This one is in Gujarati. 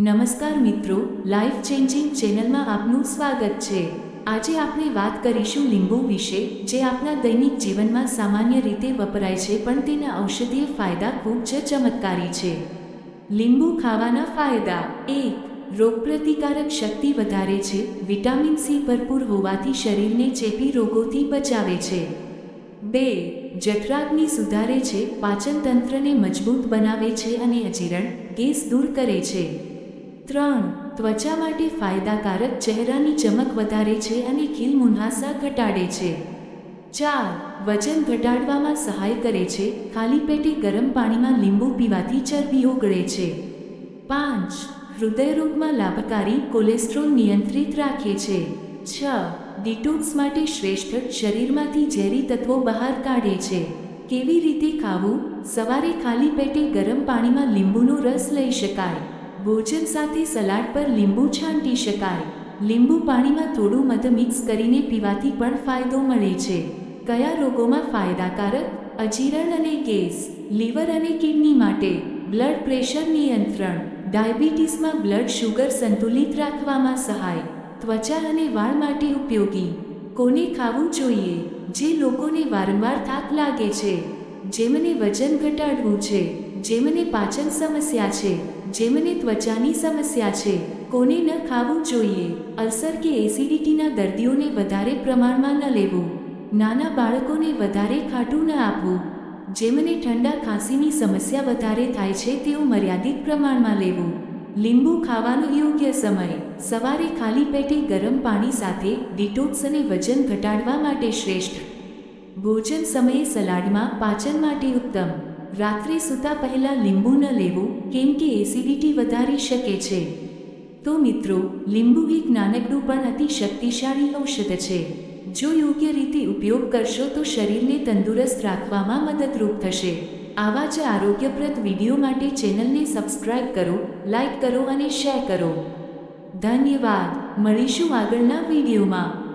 નમસ્કાર મિત્રો લાઈફ ચેન્જિંગ ચેનલમાં આપનું સ્વાગત છે. આજે આપણે વાત કરીશું લીંબુ વિશે, જે આપણા દૈનિક જીવનમાં સામાન્ય રીતે વપરાય છે, પણ તેના ઔષધીય ફાયદા ખૂબ જ ચમત્કારી છે. લીંબુ ખાવાના ફાયદા. એક, રોગપ્રતિકારક શક્તિ વધારે છે, વિટામિન સી ભરપૂર હોવાથી શરીરને ચેપી રોગોથી બચાવે છે. બે, જઠરાગ્નિ સુધારે છે, પાચનતંત્રને મજબૂત બનાવે છે અને અજીરણ, ગેસ દૂર કરે છે. ત્રણ, ત્વચા માટે ફાયદાકારક ચહેરાની ચમક વધારે છે અને ખીલ મુન્હાસા ઘટાડે છે. ચાર, વજન ઘટાડવામાં સહાય કરે છે, ખાલી પેટે ગરમ પાણીમાં લીંબુ પીવાથી ચરબી ઓગળે છે. પાંચ, હૃદયરોગમાં લાભકારી કોલેસ્ટ્રોલ નિયંત્રિત રાખે છે. છ, ડિટોક્સ માટે શ્રેષ્ઠ શરીરમાંથી ઝેરી તત્વો બહાર કાઢે છે. કેવી રીતે ખાવું? સવારે ખાલી પેટે ગરમ પાણીમાં લીંબુનો રસ લઈ શકાય. ભોજન સાથે સલાડ પર લીંબુ છાંટી શકાય. લીંબુ પાણીમાં થોડું મધ મિક્સ કરીને પીવાથી પણ ફાયદો મળે છે. કયા રોગોમાં ફાયદાકારક? અજીરણ અને ગેસ, લીવર અને કિડની માટે. બ્લડ પ્રેશર નિયંત્રણ. ડાયાબિટીસમાં બ્લડ શુગર સંતુલિત રાખવામાં સહાય. ત્વચા અને વાળ માટે ઉપયોગી. કોને ખાવું જોઈએ? જે લોકોને વારંવાર થાક લાગે છે. જેમને વજન ઘટાડવું છે. જેમને પાચન સમસ્યા છે. જેમને ત્વચાની સમસ્યા છે, કોને ન ખાવું જોઈએ. અલ્સર કે એસિડિટીના દર્દીઓને વધારે પ્રમાણમાં ન લેવું. નાના બાળકોને વધારે ખાટું ન આપવું. જેમને ઠંડા ખાંસીની સમસ્યા વધારે થાય છે, તેઓ મર્યાદિત પ્રમાણમાં લેવું. લીંબુ ખાવાનો યોગ્ય સમય. સવારે ખાલી પેટે ગરમ પાણી સાથે ડિટોક્સ અને વજન ઘટાડવા માટે શ્રેષ્ઠ. ભોજન સમયે સલાડમાં પાચન માટે ઉત્તમ. રાત્રે સૂતા પહેલાં લીંબુ ન લેવું, કેમ કે એસિડિટી વધારી શકે છે. તો મિત્રો, લીંબુ એક નાનકડું પણ અતિ શક્તિશાળી ઔષધ છે. જો યોગ્ય રીતે ઉપયોગ કરશો તો શરીરને તંદુરસ્ત રાખવામાં મદદરૂપ થશે. આવા જ આરોગ્યપ્રદ વીડિયો માટે ચેનલને સબસ્ક્રાઇબ કરો, લાઇક કરો અને શેર કરો. ધન્યવાદ. મળીશું આગળના વિડીયોમાં.